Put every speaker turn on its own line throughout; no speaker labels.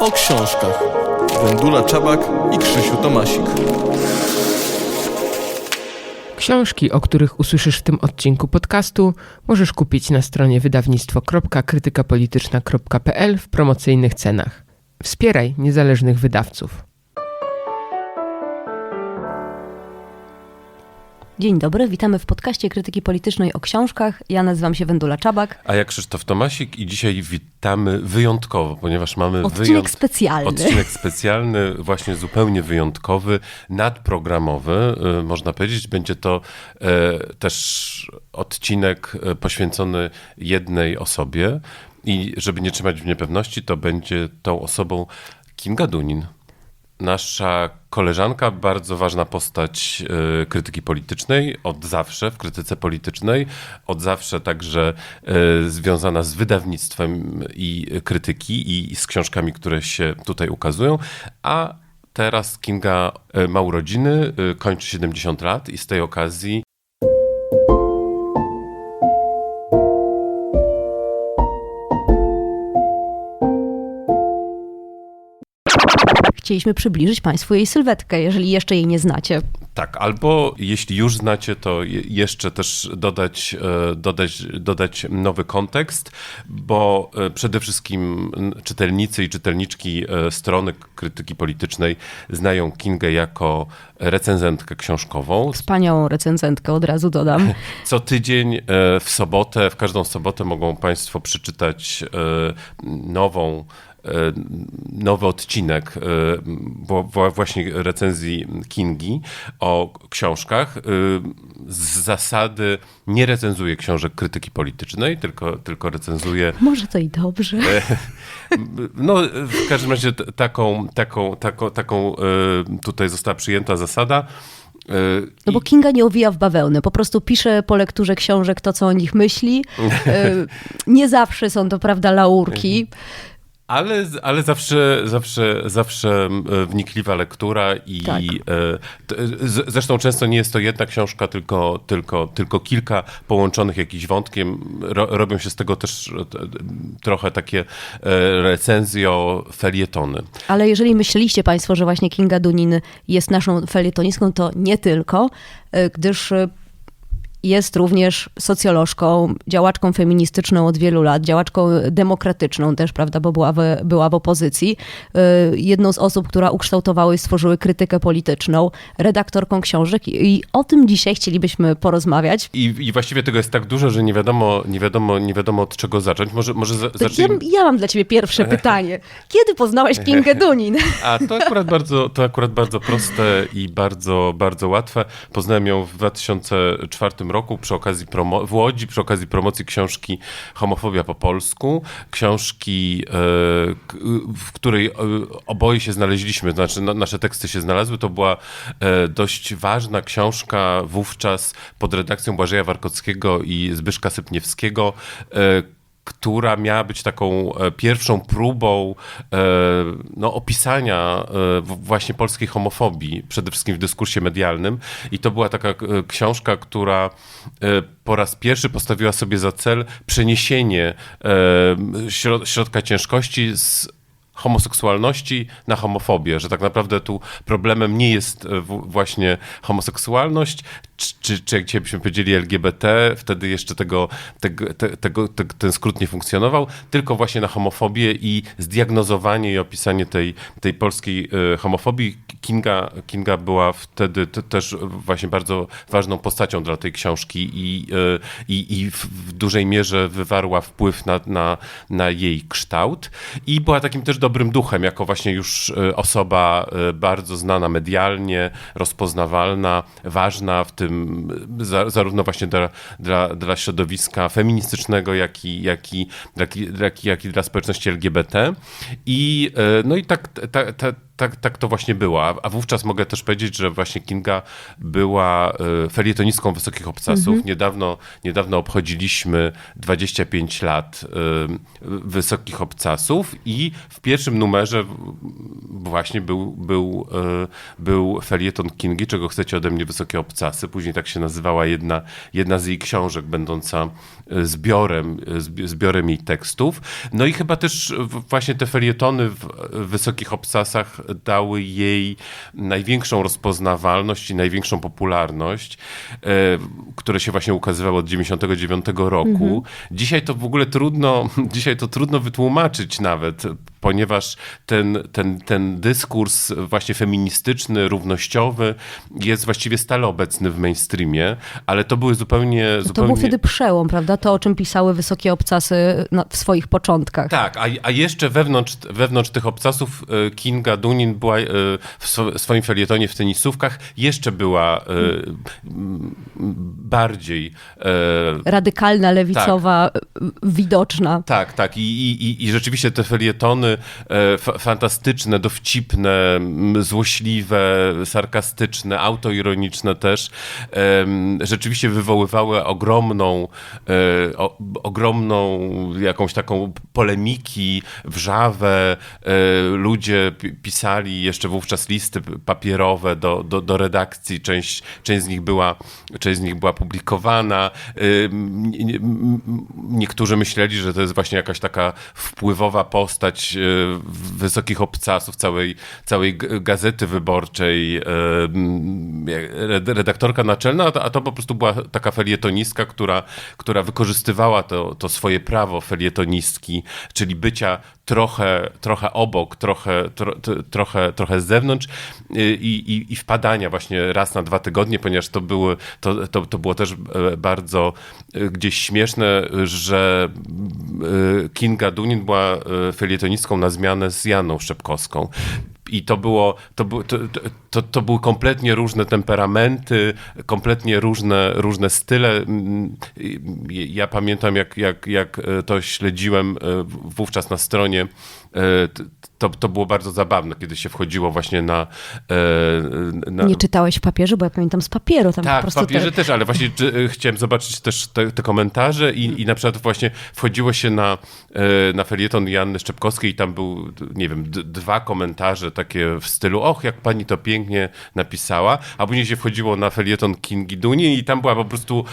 O książkach. Wendula Czabak i Krzysiu Tomasik.
Książki, o których usłyszysz w tym odcinku podcastu, możesz kupić na stronie wydawnictwo.krytykapolityczna.pl w promocyjnych cenach. Wspieraj niezależnych wydawców.
Dzień dobry, witamy w podcaście Krytyki Politycznej o książkach. Ja nazywam się Wendula Czabak.
A ja Krzysztof Tomasik i dzisiaj witamy wyjątkowo, ponieważ mamy
Odcinek
wyjąt...
specjalny.
Odcinek specjalny, właśnie zupełnie wyjątkowy, nadprogramowy, y, można powiedzieć. Będzie to e, też odcinek e, poświęcony jednej osobie i żeby nie trzymać w niepewności, to będzie tą osobą Kinga Dunin. Nasza koleżanka, bardzo ważna postać e, krytyki politycznej, od zawsze w krytyce politycznej, od zawsze także e, związana z wydawnictwem i krytyki i z książkami, które się tutaj ukazują, a teraz Kinga e, ma urodziny, kończy 70 lat i z tej okazji
Chcieliśmy przybliżyć Państwu jej sylwetkę, jeżeli jeszcze jej nie znacie.
Tak, albo jeśli już znacie, to je- jeszcze też dodać, e, dodać, dodać nowy kontekst, bo e, przede wszystkim czytelnicy i czytelniczki e, strony krytyki politycznej znają Kingę jako recenzentkę książkową.
Wspaniałą recenzentkę, od razu dodam.
Co tydzień w sobotę, w każdą sobotę mogą Państwo przeczytać nową nowy odcinek e, bo, bo właśnie recenzji Kingi o książkach. E, Z zasady nie recenzuje książek krytyki politycznej, tylko, tylko recenzuje
Może to i dobrze.
no, w każdym razie taką, taką, taką, taką e, tutaj została przyjęta zasada. E,
No bo Kinga nie owija w bawełnę, po prostu pisze po lekturze książek to, co o nich myśli. E, Nie zawsze są to, prawda, laurki.
Ale, ale zawsze, zawsze, zawsze e, wnikliwa lektura i
Tak.
e, z- zresztą często nie jest to jedna książka, tylko, tylko, tylko kilka połączonych jakimś wątkiem. Ro, robią się z tego też e, trochę takie e, recenzjo, felietony.
Ale jeżeli myśleliście Państwo, że właśnie Kinga Dunin jest naszą felietonistką, to nie tylko, gdyż jest również socjolożką, działaczką feministyczną od wielu lat, działaczką demokratyczną też, prawda, bo była w, była w opozycji. Y, Jedną z osób, która ukształtowała i stworzyły krytykę polityczną, redaktorką książek i i o tym dzisiaj chcielibyśmy porozmawiać.
I, I właściwie tego jest tak dużo, że nie wiadomo, nie wiadomo, nie wiadomo od czego zacząć. Może, może za,
To Ja,
zacznijmy...
ja mam dla ciebie pierwsze pytanie. Kiedy poznałeś Kingę Dunin?
A to akurat bardzo, to akurat bardzo proste i bardzo, bardzo łatwe. Poznałem ją w 2004 roku przy okazji promo- w Łodzi przy okazji promocji książki Homofobia po polsku. Książki, e, w której e, oboje się znaleźliśmy, znaczy na, nasze teksty się znalazły. To była e, dość ważna książka wówczas pod redakcją Błażeja Warkockiego i Zbyszka Sypniewskiego. Która miała być taką e, pierwszą próbą e, no, opisania e, właśnie polskiej homofobii, przede wszystkim w dyskursie medialnym. I to była taka książka, która po raz pierwszy postawiła sobie za cel przeniesienie środ- środka ciężkości z homoseksualności na homofobię, że tak naprawdę tu problemem nie jest e, właśnie homoseksualność, czy, czy, jak dzisiaj byśmy powiedzieli LGBT, wtedy jeszcze tego, tego, te, tego, te, ten skrót nie funkcjonował, tylko właśnie na homofobię i zdiagnozowanie i opisanie tej, tej polskiej e, homofobii. Kinga, Kinga była wtedy te, też właśnie bardzo ważną postacią dla tej książki i, e, i, i w, dużej mierze wywarła wpływ na, na, na jej kształt i była takim też duchem, jako właśnie już e, osoba e, bardzo znana medialnie, rozpoznawalna, ważna w tym e, za, zarówno właśnie dla, dla, dla środowiska feministycznego, jak i, jak, i, jak, i, jak, i, dla społeczności LGBT. I, no i tak ta, ta, tak, tak to właśnie było. A, a wówczas mogę też powiedzieć, że właśnie Kinga była e, felietonistką Wysokich Obcasów. Niedawno, niedawno obchodziliśmy 25 lat e, Wysokich Obcasów i w pierwszym numerze właśnie był, był, e, był felieton Kingi, czego chcecie ode mnie Wysokie Obcasy. Później tak się nazywała jedna, jedna z jej książek, będąca zbiorem, zbi- zbiorem jej tekstów. No i chyba też właśnie te felietony w w Wysokich Obcasach dały jej największą rozpoznawalność i największą popularność, e, które się właśnie ukazywały od 99 roku. Dzisiaj to w ogóle trudno, dzisiaj to trudno wytłumaczyć nawet, ponieważ ten, ten, ten dyskurs właśnie feministyczny, równościowy jest właściwie stale obecny w mainstreamie, ale to były zupełnie...
To
zupełnie...
był wtedy przełom, prawda? To, o czym pisały wysokie obcasy w swoich początkach.
Tak, a, a jeszcze wewnątrz, wewnątrz tych obcasów e, Kinga Dunin była e, w swo- swoim felietonie w tenisówkach jeszcze była e, m, bardziej
Radykalna, lewicowa, widoczna.
tak, tak. I, i- I rzeczywiście te felietony e, fa- fantastyczne, dowcipne, złośliwe, sarkastyczne, autoironiczne też, rzeczywiście wywoływały ogromną, e, ogromną jakąś taką polemiki, wrzawę. E, ludzie pi- pisali jeszcze wówczas listy papierowe do, do, do redakcji. Część, część, z nich była, część z nich była publikowana. Niektórzy myśleli, że to jest właśnie jakaś taka wpływowa postać wysokich obcasów całej, całej gazety wyborczej, e, redaktorka naczelna, a to, a to po prostu była taka felietonistka, która, która wykorzystywała to, to swoje prawo felietonistki, czyli bycia trochę, trochę obok, trochę, tro, trochę, trochę z zewnątrz i, i, i wpadania właśnie raz na dwa tygodnie, ponieważ to, były, to, to, to było też e, bardzo e, gdzieś śmieszne, że e, Kinga Dunin była felietonistką na zmianę z Janą Szczepkowską. I to było, to, to, to, to były kompletnie różne temperamenty, kompletnie różne, różne style. Mm, Ja pamiętam, jak, jak, jak e, to śledziłem e, wówczas na stronie, e, to, to było bardzo zabawne, kiedy się wchodziło właśnie na... e, na
Nie czytałeś w papierze, bo ja pamiętam z papieru. Tam po
tak, w
prostu
papierze
te,
też, ale właśnie e, chciałem zobaczyć też te, te komentarze i, i na przykład właśnie wchodziło się na, e, na felieton Janny Szczepkowskiej i tam był, nie wiem, dwa komentarze takie w stylu, och, jak pani to pięknie napisała, a później się wchodziło na felieton Kingi Duni i tam była po prostu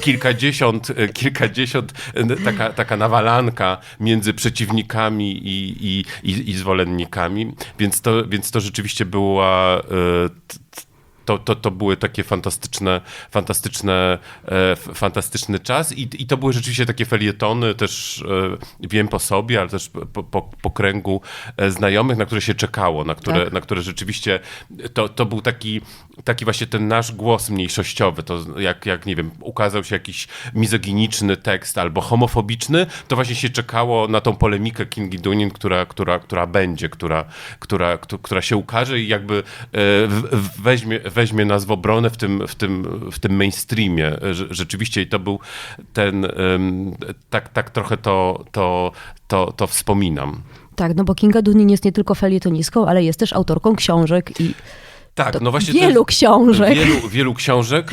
kilkadziesiąt, kilkadziesiąt taka, taka nawalanka między przeciwnikami i, i, i, i zwolennikami, więc to, więc to rzeczywiście była e, to, to, to były takie fantastyczne, fantastyczne, e, fantastyczny czas i, i to były rzeczywiście takie felietony, też e, wiem po sobie, ale też po, po, po kręgu e, znajomych, na które się czekało, na które,
Tak.
na które rzeczywiście to, to był taki, taki właśnie ten nasz głos mniejszościowy, to jak, jak, nie wiem, ukazał się jakiś mizoginiczny tekst albo homofobiczny, to właśnie się czekało na tą polemikę Kingi Dunin, która, która, która będzie, która, która, któ- która się ukaże i jakby e, w- w- weźmie, weźmie nas w obronę w tym, w tym, w tym mainstreamie. Rze- Rzeczywiście i to był ten, tak, tak trochę to, to, to, to wspominam.
Tak, no bo Kinga Dunin jest nie tylko felietonistką, ale jest też autorką książek i
Tak, no właśnie
wielu książek.
Wielu, wielu książek.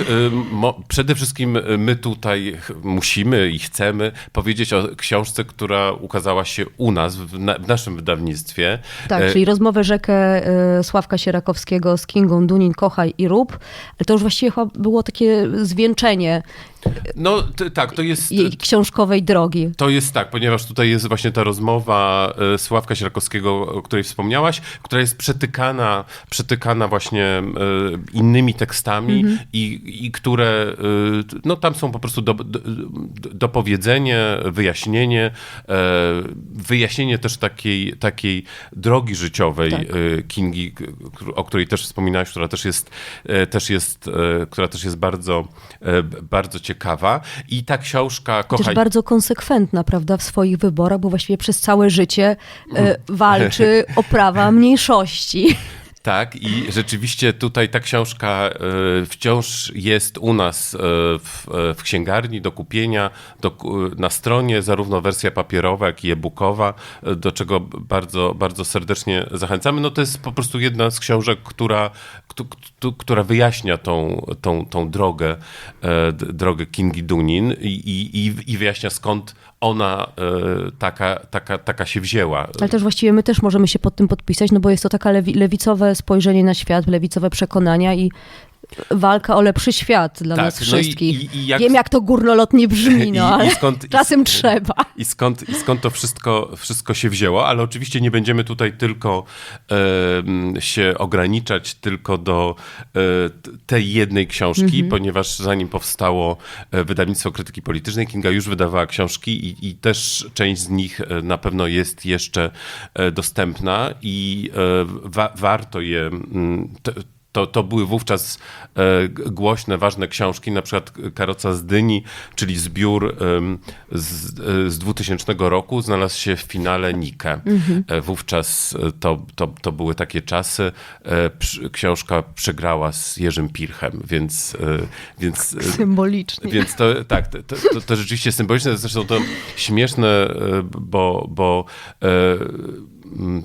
Mo- Przede wszystkim y, my tutaj musimy i chcemy powiedzieć o książce, która ukazała się u nas, w, na, w naszym wydawnictwie.
Tak,
E,
czyli rozmowę rzekę e, Sławka Sierakowskiego z Kingą Dunin, Kochaj i Rób. Ale to już właściwie chyba było takie zwieńczenie
No tak, to jest...
jej książkowej drogi.
To jest tak, ponieważ tutaj jest właśnie ta rozmowa e, Sławka Sierakowskiego, o której wspomniałaś, która jest przetykana, przetykana właśnie e, innymi tekstami i, i które, e, no tam są po prostu do, do, dopowiedzenie, wyjaśnienie, wyjaśnienie też takiej, takiej drogi życiowej
Tak.
Kingi, o której też wspominałaś, która też jest, też jest, która też jest bardzo, bardzo ciekawa. I ta książka,
Też
kochaj,
bardzo konsekwentna, prawda, w swoich wyborach, bo właściwie przez całe życie e, walczy o prawa mniejszości.
Tak, i rzeczywiście tutaj ta książka e, wciąż jest u nas e, w, e, w księgarni do kupienia do, na stronie, zarówno wersja papierowa, jak i e-bookowa, do czego bardzo, bardzo serdecznie zachęcamy. No to jest po prostu jedna z książek, która, któ- któ- która wyjaśnia tą, tą, tą drogę, drogę Kingi Dunin i, i- i wyjaśnia skąd ona e, taka, taka, taka się wzięła.
Ale też właściwie my też możemy się pod tym podpisać, no bo jest to taka lewi lewicowe spojrzenie na świat, lewicowe przekonania i walka o lepszy świat dla
Tak,
nas
no i-
wszystkich.
i- i jak-
Wiem, jak to górnolotnie brzmi, no ale
skąd-
czasem trzeba.
I skąd, I skąd to wszystko, wszystko się wzięło, ale oczywiście nie będziemy tutaj tylko em, się ograniczać tylko do e, tej jednej książki, ponieważ zanim powstało e, wydawnictwo krytyki politycznej, Kinga już wydawała książki i, i też część z nich e, na pewno jest jeszcze e, dostępna i e, wa, warto je. Te, to, to były wówczas e, głośne, ważne książki, na przykład Karoca z Dyni, czyli zbiór z, e, z 2000 roku, znalazł się w finale Nike. E, Wówczas to, to, to były takie czasy. Książka przegrała z Jerzym Pirchem, więc, więc
Symbolicznie.
więc to tak, to, to, to, rzeczywiście symboliczne, zresztą to śmieszne, bo, bo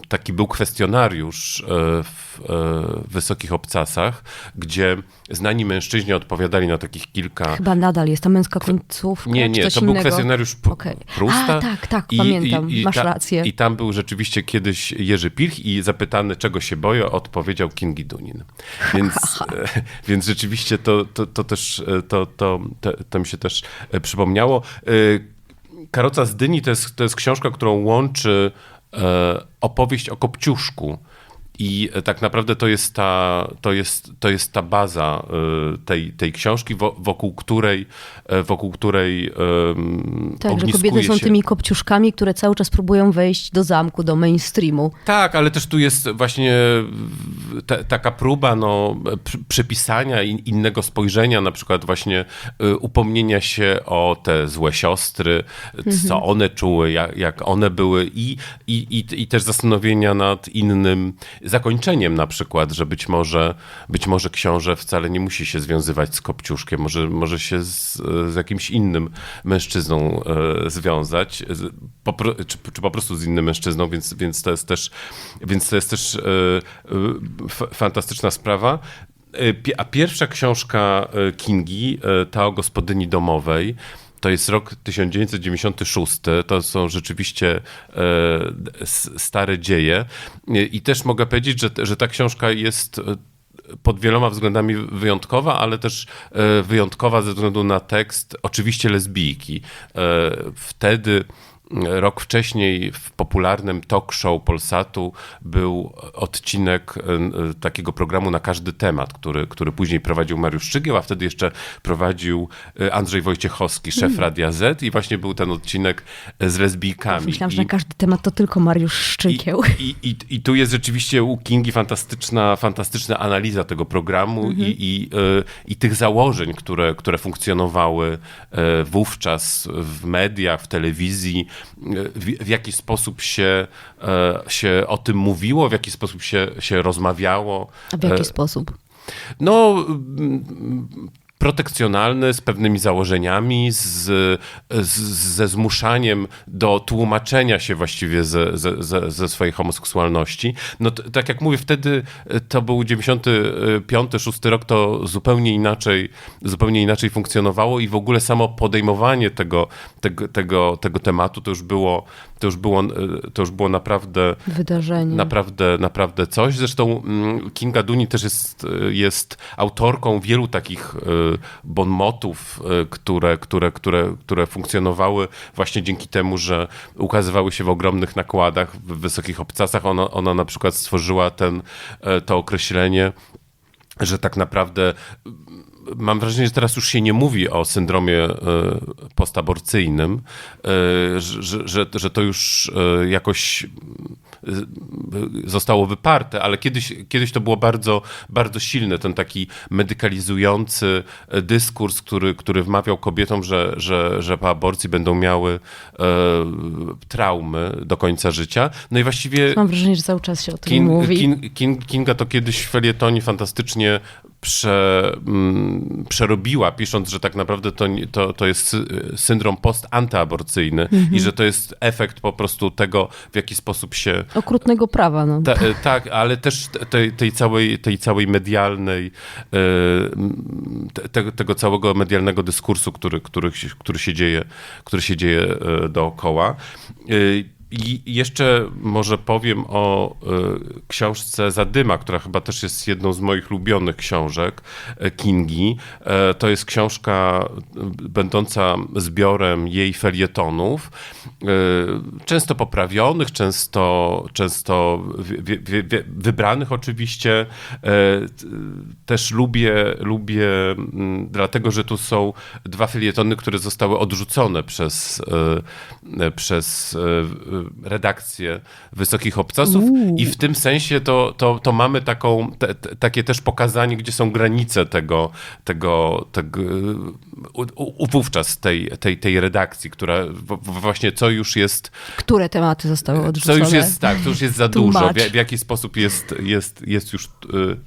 taki był kwestionariusz e, w e, Wysokich Obcasach, gdzie znani mężczyźni odpowiadali na takich kilka...
Chyba nadal jest ta męska końcówka.
Nie, nie, to był
innego?
kwestionariusz P-
Okej.
Prusta.
A, tak, tak, pamiętam, masz
ta-
rację.
I tam był rzeczywiście kiedyś Jerzy Pilch i zapytany, czego się boję, odpowiedział Kingi Dunin. Więc, e, więc rzeczywiście to, to, to też, to, to, to, to mi się też przypomniało. Karoca z Dyni to jest, to jest książka, którą łączy opowieść o Kopciuszku. I e, tak naprawdę to jest ta, to jest, to jest ta baza e, tej, tej książki, wo- wokół której, e, wokół której
Tak, że kobiety są
się...
tymi kopciuszkami, które cały czas próbują wejść do zamku, do mainstreamu.
Tak, ale też tu jest właśnie ta, taka próba no, przy- przypisania in, innego spojrzenia, na przykład właśnie upomnienia się o te złe siostry, co one czuły, jak, jak one były i, i, i, i też zastanowienia nad innym zakończeniem na przykład, że być może, być może książę wcale nie musi się związywać z Kopciuszkiem, może, może się z, z jakimś innym mężczyzną e, związać, po, czy, czy po prostu z innym mężczyzną, więc, więc to jest też, więc to jest też e, e, fantastyczna sprawa. A pierwsza książka Kingi, ta o gospodyni domowej, to jest rok 1996. To są rzeczywiście e, stare dzieje. E, I też mogę powiedzieć, że, że ta książka jest e, pod wieloma względami wyjątkowa, ale też wyjątkowa ze względu na tekst, oczywiście lesbijki. Wtedy Rok wcześniej w popularnym talk show Polsatu był odcinek e, e, takiego programu na każdy temat, który, który później prowadził Mariusz Szczygieł, a wtedy jeszcze prowadził e, Andrzej Wojciechowski, szef Radia Z i właśnie był ten odcinek z lesbijkami.
Myślałam, że
I-
na każdy temat to tylko Mariusz Szczykieł.
i, i, I tu jest rzeczywiście u Kingi fantastyczna, fantastyczna analiza tego programu
Mhm.
i, i, i tych założeń, które, które funkcjonowały wówczas w mediach, w telewizji, w, w jaki sposób się, y, się o tym mówiło, w jaki sposób się, się rozmawiało.
A w jaki
E,
sposób?
no, protekcjonalny, z pewnymi założeniami, z, z, ze zmuszaniem do tłumaczenia się właściwie ze, ze, ze, swojej homoseksualności. No tak jak mówię, wtedy e, to był 95-6 rok, to zupełnie inaczej, zupełnie inaczej funkcjonowało i w ogóle samo podejmowanie tego, tego, tego, tego tematu to już było, to już było, e, to już było naprawdę
Wydarzenie.
Naprawdę, naprawdę coś. Zresztą mm, Kinga Duni też jest, y, jest autorką wielu takich y, bonmotów, które, które, które, które funkcjonowały właśnie dzięki temu, że ukazywały się w ogromnych nakładach, w wysokich obcasach. Ona, ona na przykład stworzyła ten, e, to określenie, że tak naprawdę mam wrażenie, że teraz już się nie mówi o syndromie e, postaborcyjnym, e, że, że, że, to już e, jakoś zostało wyparte, ale kiedyś, kiedyś to było bardzo, bardzo silne, ten taki medykalizujący dyskurs, który, który wmawiał kobietom, że, że, że po aborcji będą miały e, traumy do końca życia. No i właściwie
Mam wrażenie, że cały czas się o tym
King,
mówi.
King, King, Kinga to kiedyś w felietonie fantastycznie prze, mm, przerobiła, pisząc, że tak naprawdę to, to, to jest sy- syndrom post-antyaborcyjny i że to jest efekt po prostu tego, w jaki sposób się
Okrutnego prawa, no.
ta, e, tak, ale też tej, tej, całej, tej całej medialnej, m, te, te- tego całego medialnego dyskursu, który, który, który, się, dzieje, który się dzieje dookoła. I jeszcze może powiem o e, książce Zadyma, która chyba też jest jedną z moich ulubionych książek e, Kingi. E, To jest książka będąca zbiorem jej felietonów, często poprawionych, często, często wybranych oczywiście. Też lubię, lubię, dlatego że tu są dwa felietony, które zostały odrzucone przez, przez redakcję Wysokich Obcasów i w tym sensie to, to, to mamy taką, te, te, takie też pokazanie, gdzie są granice tego, tego, tego u, u, wówczas tej, tej, tej redakcji, która właśnie co już jest
Które tematy zostały
co
odrzucone?
już jest tak, to już jest za dużo. W, w jaki sposób jest, jest, jest już y,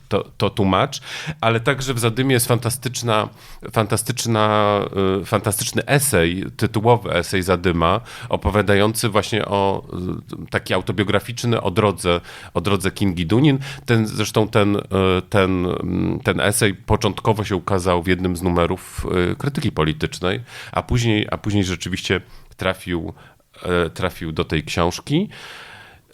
to, to tłumacz, ale także w Zadymie jest fantastyczna, fantastyczna, y, fantastyczny esej, tytułowy esej Zadyma, opowiadający właśnie o y, taki autobiograficzny o drodze, o drodze Kingi Dunin. Ten, zresztą ten, y, ten, mm, ten esej początkowo się ukazał w jednym z numerów y, krytyki politycznej, a później, a później rzeczywiście trafił trafił do tej książki.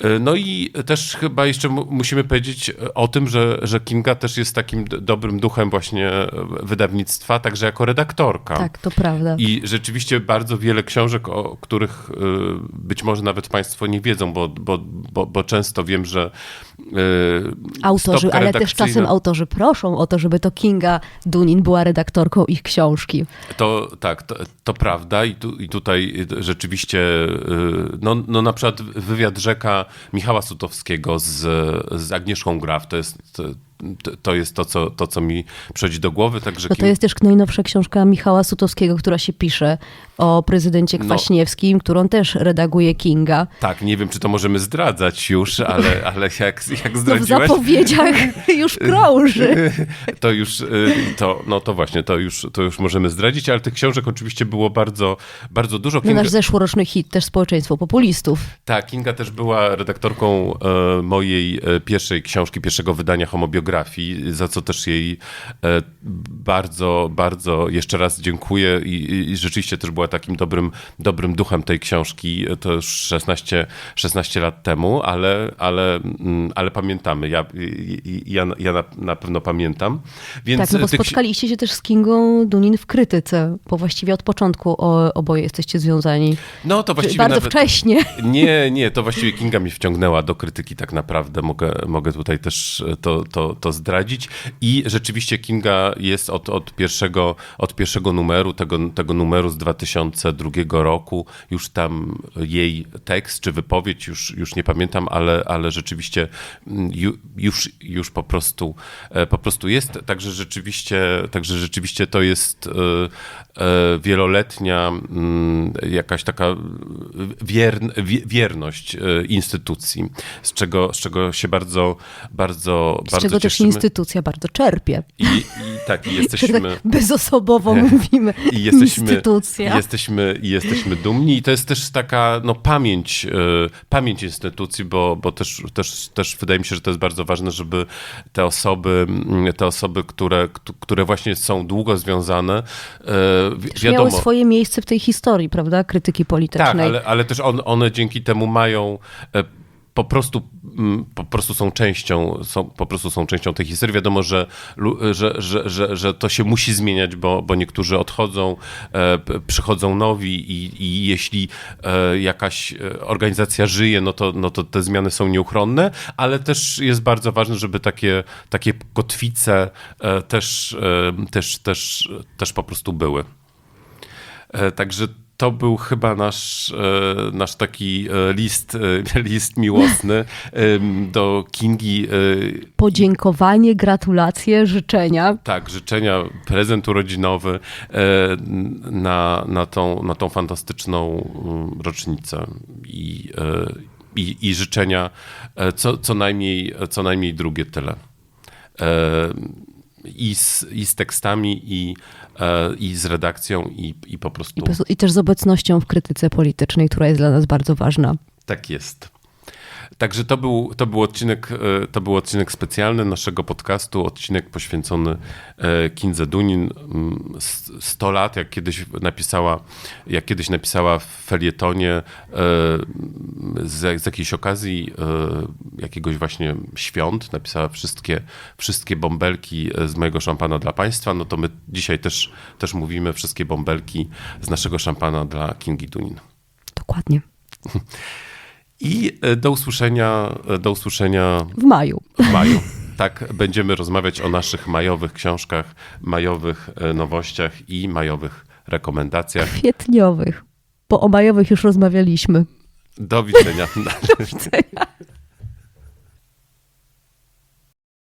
E, No i też chyba jeszcze mu- musimy powiedzieć o tym, że, że Kinga też jest takim dobrym duchem właśnie e, wydawnictwa, także jako redaktorka.
Tak, to prawda.
I rzeczywiście bardzo wiele książek, o których być może nawet Państwo nie wiedzą, bo, bo, bo, bo często wiem, że
Autorzy,
stopka
ale też czasem autorzy proszą o to, żeby to Kinga Dunin była redaktorką ich książki.
To tak, to, to prawda i, tu, i tutaj rzeczywiście, y, no, no na przykład wywiad rzeka Michała Sutowskiego z, z Agnieszką Graf, to jest to, to, jest to co, to, co mi przychodzi do głowy, także
No to jest też najnowsza książka Michała Sutowskiego, która się pisze o prezydencie
No.
Kwaśniewskim, którą też redaguje Kinga.
tak, nie wiem, czy to możemy zdradzać już, ale, ale jak, jak
No w
zdradziłeś,
zapowiedziach już krąży.
to już, y, to, no to właśnie, to już, to już możemy zdradzić, ale tych książek oczywiście było bardzo, bardzo dużo.
No
Kinga-
nasz zeszłoroczny hit, też społeczeństwo populistów.
Tak, Kinga też była redaktorką e, mojej e, pierwszej książki, pierwszego wydania homobiografii, za co też jej e, bardzo, bardzo jeszcze raz dziękuję i, i rzeczywiście też była takim dobrym, dobrym duchem tej książki. To już 16, 16 lat temu, ale, ale, mm, ale pamiętamy. Ja, ja, ja na, na pewno pamiętam. Więc
Tak, no bo
tych-
spotkaliście się też z Kingą Dunin w krytyce, bo właściwie od początku oboje jesteście związani.
no to właściwie
Bardzo
nawet,
wcześnie.
Nie, nie, to właściwie Kinga mnie wciągnęła do krytyki tak naprawdę. Mogę, mogę tutaj też to, to, to zdradzić. I rzeczywiście Kinga jest od, od, pierwszego, od pierwszego numeru, tego, tego numeru z 2002 roku. Już tam jej tekst czy wypowiedź, już, już nie pamiętam, ale, ale rzeczywiście mm, ju, już, już po prostu, e, po prostu jest. Także rzeczywiście, także rzeczywiście to jest e, e, wieloletnia mm, jakaś taka wiern, wie- wierność instytucji, z czego, z czego się bardzo, bardzo,
Z
bardzo
czego też
cieszymy.
instytucja bardzo czerpie.
I, I tak, i
Że
jesteśmy...
tak bezosobowo mówimy.
I jesteśmy,
Instytucja.
Jesteśmy, i jesteśmy dumni. I to jest też taka no, pamięć, e, pamięć instytucji, bo, bo też, też, też wydaje mi się, że to jest bardzo ważne, żeby te osoby, mm, te osoby, które, które właśnie są długo związane, e, wiadomo.
miały swoje miejsce w tej historii, prawda? Krytyki politycznej.
Tak, ale, ale też on, one dzięki temu mają e, po prostu, mm, po prostu są częścią, są, po prostu są częścią tej historii. Wiadomo, że, że, że, że, że to się musi zmieniać, bo, bo niektórzy odchodzą, e, przychodzą nowi i, i jeśli e, jakaś e, organizacja żyje, no to, no to te zmiany są nieuchronne, ale też jest bardzo ważne, żeby takie, takie kotwice e, też, e, też, też, też po prostu były. E, Także to był chyba nasz, e, nasz taki e, list, e, list miłosny do Kingi.
Podziękowanie, gratulacje, życzenia.
Tak, życzenia, prezent urodzinowy na, na, tą, na tą fantastyczną mm, rocznicę i, i, i życzenia co, co, najmniej, co najmniej drugie tyle. I z, I z tekstami, i, e, i z redakcją, i. I, po prostu-
I też z obecnością w krytyce politycznej, która jest dla nas bardzo ważna.
Tak jest. Także to był, to, był odcinek, e, to był odcinek specjalny naszego podcastu, odcinek poświęcony e, Kindze Dunin. Mm, s- 100 lat, jak kiedyś napisała, jak kiedyś napisała w felietonie e, z, z jakiejś okazji jakiegoś właśnie świąt, napisała wszystkie, wszystkie bąbelki z mojego szampana dla państwa, no to my dzisiaj też, też mówimy wszystkie bąbelki z naszego szampana dla Kingi Dunin.
Dokładnie.
I e, do usłyszenia, e, do usłyszenia
W maju.
w maju. Tak, będziemy rozmawiać o naszych majowych książkach, majowych e, nowościach i majowych rekomendacjach.
Kwietniowych. Bo o majowych już rozmawialiśmy.
Do widzenia.
Do widzenia.